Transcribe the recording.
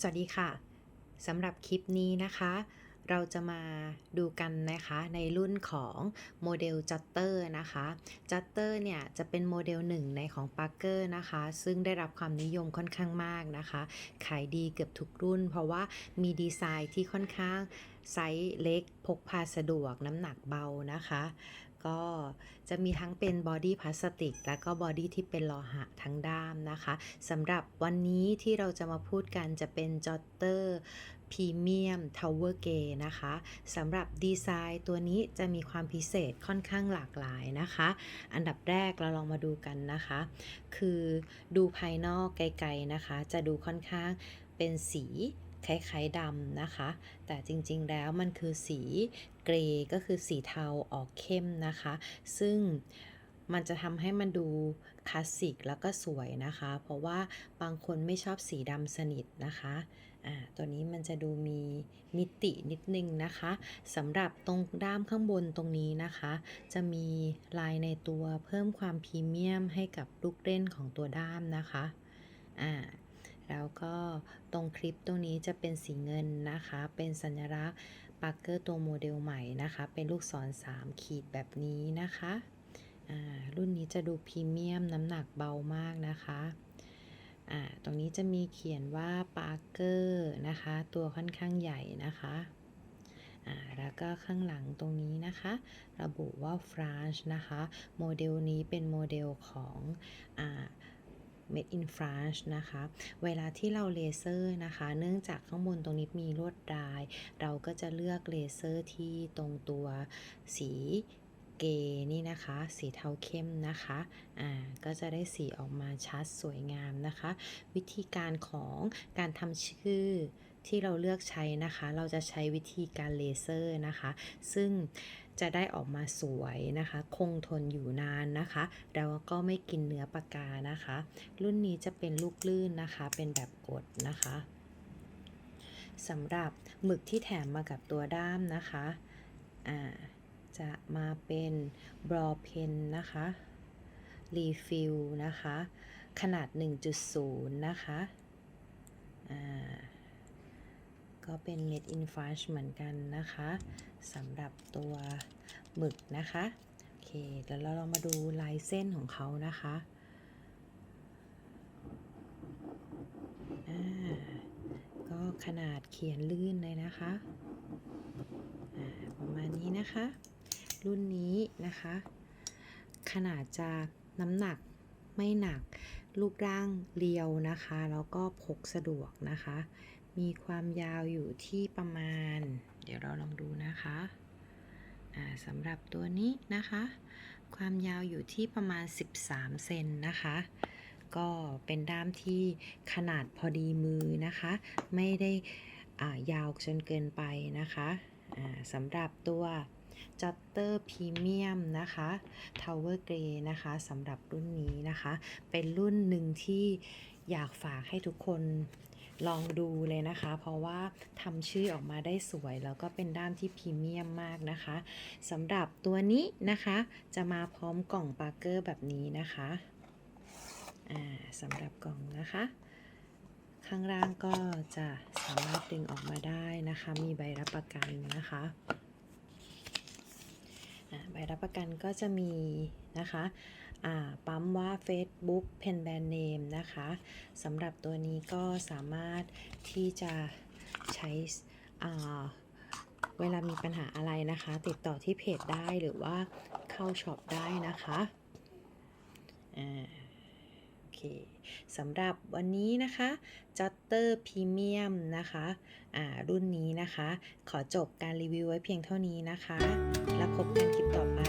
สวัสดีค่ะสำหรับคลิปนี้นะคะ เราจะมาดูกันนะคะในรุ่นของโมเดลจัตเตอร์นะคะจัตเตอร์เนี่ยจะเป็นโมเดลหนึ่งในของ Parker นะคะ ซึ่งได้รับความนิยมค่อนข้างมากนะคะ ขายดีเกือบทุกรุ่น เพราะว่ามีดีไซน์ที่ค่อนข้างไซส์เล็กพกพาสะดวกน้ำหนักเบานะคะ ก็จะมีทั้งเป็นบอดี้พลาสติก และก็บอดี้ที่เป็นโลหะทั้งด้ามนะคะสำหรับวันนี้ที่เราจะมาพูดกันจะเป็นจอตเตอร์พรีเมียมทาวเวอร์เกนะคะสำหรับดีไซน์ตัวนี้จะมีความพิเศษค่อนข้างหลากหลายนะคะ อันดับแรกเราลองมาดูกันนะคะ คือดูภายนอกไกลๆนะคะ จะดูค่อนข้างเป็นสี คล้ายๆดำนะคะ แต่จริงๆแล้วมันคือสีเกรย์ก็คือสีเทาออกเข้มนะคะ ซึ่งมันจะทำให้มันดูคลาสสิกแล้วก็สวยนะคะ เพราะว่าบางคนไม่ชอบสีดำสนิทนะคะอ่าตัวนี้มันจะดูมีมิตินิดนึงนะคะสำหรับตรงด้ามข้างบนตรงนี้นะคะ จะมีลายในตัวเพิ่มความพรีเมียมให้กับลูกเล่นของตัวด้ามนะคะอ่า แล้วก็ตรงคลิปตรงนี้จะเป็นสีเงินนะคะ เป็นสัญลักษณ์ปาร์เกอร์ตัวโมเดลใหม่นะคะ เป็นลูกศร 3 ขีดแบบนี้นะคะอ่ารุ่นนี้จะดูพรีเมียมน้ำหนักเบามากนะคะอ่าตรงนี้จะมีเขียนว่าปาร์เกอร์นะคะ ตัวค่อนข้างใหญ่นะคะอ่าแล้วก็ข้างหลังตรงนี้นะคะ ระบุว่าฟรานช์นะคะ โมเดลนี้เป็นโมเดลของอ่า Made in France นะคะ เวลาที่เราเลเซอร์นะคะ เนื่องจากข้างบนตรงนี้มีลวดลาย เราก็จะเลือกเลเซอร์ที่ตรงตัวสีเกนี่นะคะ สีเทาเข้มนะคะ อ่า ก็จะได้สีออกมาชัดสวยงามนะคะ วิธีการของการทำชื่อ ที่เราเลือกใช้นะคะ เราจะใช้วิธีการเลเซอร์นะคะ ซึ่งจะได้ออกมาสวยนะคะ คงทนอยู่นานนะคะ แล้วก็ไม่กินเนื้อปากกานะคะ รุ่นนี้จะเป็นลูกลื่นนะคะ เป็นแบบกดนะคะสำหรับหมึกที่แถมมากับตัวด้ามนะคะอ่าจะมาเป็นบรอเพนนะคะรีฟิลนะคะ ขนาด 1.0 นะคะ อ่า ก็เป็น Made in France เหมือนกันนะคะสำหรับตัวหมึกนะคะโอเคเดี๋ยวเราลองมาดูลายเส้นของเขานะคะก็ขนาดเขียนลื่นเลยนะคะประมาณนี้นะคะ รุ่นนี้นะคะ ขนาดจะน้ำหนักไม่หนักรูปร่างเรียวนะคะ แล้วก็พกสะดวกนะคะ มีความยาวอยู่ที่ประมาณ เดี๋ยวเราลองดูนะคะอ่าสำหรับตัวนี้นะคะ ความยาวอยู่ที่ประมาณ 13 เซนนะคะ ก็เป็นด้ามที่ขนาดพอดีมือนะคะ ไม่ได้อ่ายาวจนเกินไปนะคะอ่าสำหรับตัวจัตเตอร์พรีเมียมนะคะ Tower Grey นะคะสำหรับรุ่นนี้นะคะ เป็นรุ่นหนึ่งที่อยากฝากให้ทุกคน ลองดูเลยนะคะ เพราะว่าทำชื่อออกมาได้สวย แล้วก็เป็นด้ามที่พรีเมียมมากนะคะสำหรับตัวนี้นะคะ จะมาพร้อมกล่องปาร์เกอร์แบบนี้นะคะสำหรับกล่องนะคะ ข้างล่างก็จะสามารถดึงออกมาได้นะคะ มีใบรับประกันนะคะใบรับประกันก็จะมีนะคะ ปั๊มว่า Facebook Pen Brand Name นะคะสำหรับตัวนี้ก็สามารถที่จะใช้เวลามีปัญหาอะไรนะคะ ติดต่อที่เพจได้หรือว่าเข้าช็อปได้นะคะอ่าโอเคสำหรับวันนี้นะคะจอตเตอร์พรีเมียมนะคะอ่ารุ่นนี้นะคะ ขอจบการรีวิวไว้เพียงเท่านี้นะคะ แล้วพบกันคลิปต่อไป